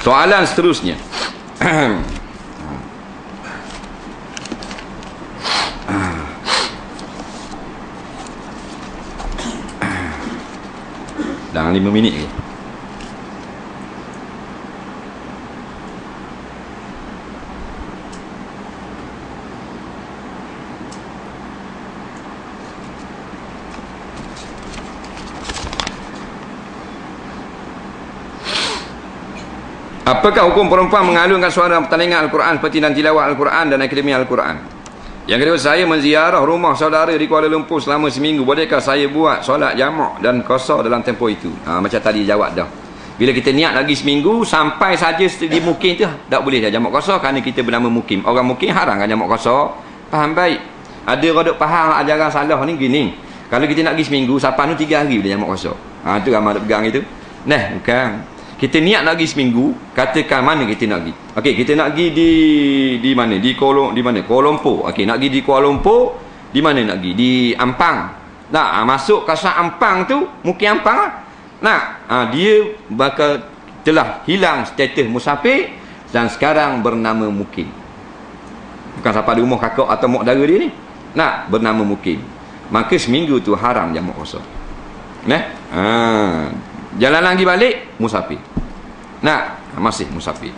soalan seterusnya. Dalam lima minit lagi Apakah hukum perempuan mengalunkan suara pertandingan Al-Quran seperti dan tilawah Al-Quran dan akademi Al-Quran? Yang kedua, saya menziarah rumah saudara di Kuala Lumpur selama seminggu. Bolehkah saya buat solat jamak dan kosor dalam tempoh itu? Ha, macam tadi jawab dah. Bila kita niat lagi seminggu, sampai saja di mukim tu, tak boleh dah jamak kosor kerana kita bernama mukim. Orang mukim haram kan jamak kosor. Faham baik? Ada rodok faham ajaran salah ni gini. Kalau kita nak pergi seminggu, sapan tu tiga hari boleh jamak kosor. Ha, tu ramai pegang itu. Nah, bukan kita niat nak pergi seminggu katakan mana kita nak pergi. Okey kita nak pergi di di mana? Di Kuala di mana? Kuala Lumpur. Okey nak pergi di Kuala Lumpur di mana nak pergi? Di Ampang. Nak ha, masuk kawasan Ampang tu mungkin Ampang lah. Nak ha, dia bakal telah hilang status musafir dan sekarang bernama mukim bukan siapa di rumah kakak atau mak dara dia ni. Nak bernama mukim maka seminggu tu haram jamak kosong. Nah ha, Jalan lagi balik musafir. Nak masih musafir.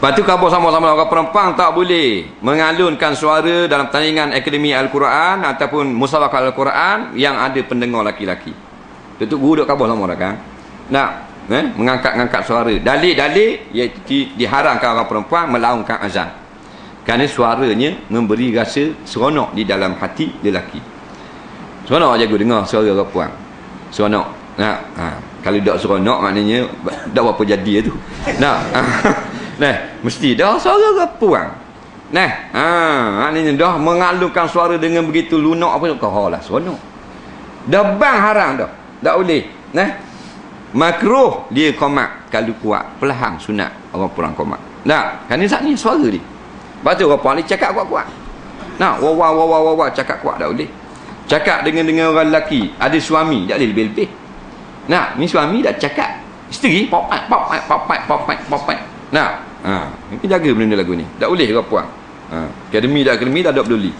Lepas tu kabur sama-sama orang perempuan tak boleh mengalunkan suara dalam pertandingan Akademi Al-Quran ataupun musabakah Al-Quran yang ada pendengar laki-laki. Tentu guru duk kabur sama orang kan. Nak eh, mengangkat-angkat suara. Dalil-dalil iaitu diharamkan orang perempuan melaungkan azan. Kerana suaranya memberi rasa seronok di dalam hati lelaki. Seronok aja gua dengar suara orang perempuan. Seronok. Nah, ha. kalau tak seronok maknanya tak apa jadi tu. Nah. nah, mesti dah suara kepuang. Nah, ha, maknanya dah mengalurkan suara dengan begitu lunak apa kau lah seronok. Dah bang haram dah. Tak boleh. Nah. Makruh dia komak kalau kuat pelahang sunat orang pulang komak. Nah, kan ni saat ni suara dia. Lepas tu orang ni cakap kuat-kuat. Nah, wah wah wah wah wah cakap kuat tak boleh. Cakap dengan dengan orang lelaki, ada suami, tak boleh lebih-lebih. Nah, ni suami dah cakap. Isteri pop pop pop pop pop pop pop. Nah, ha, kita jaga benda lagu ni. Tak boleh ke puan. Ha, akademi dah akademi dah ada peduli.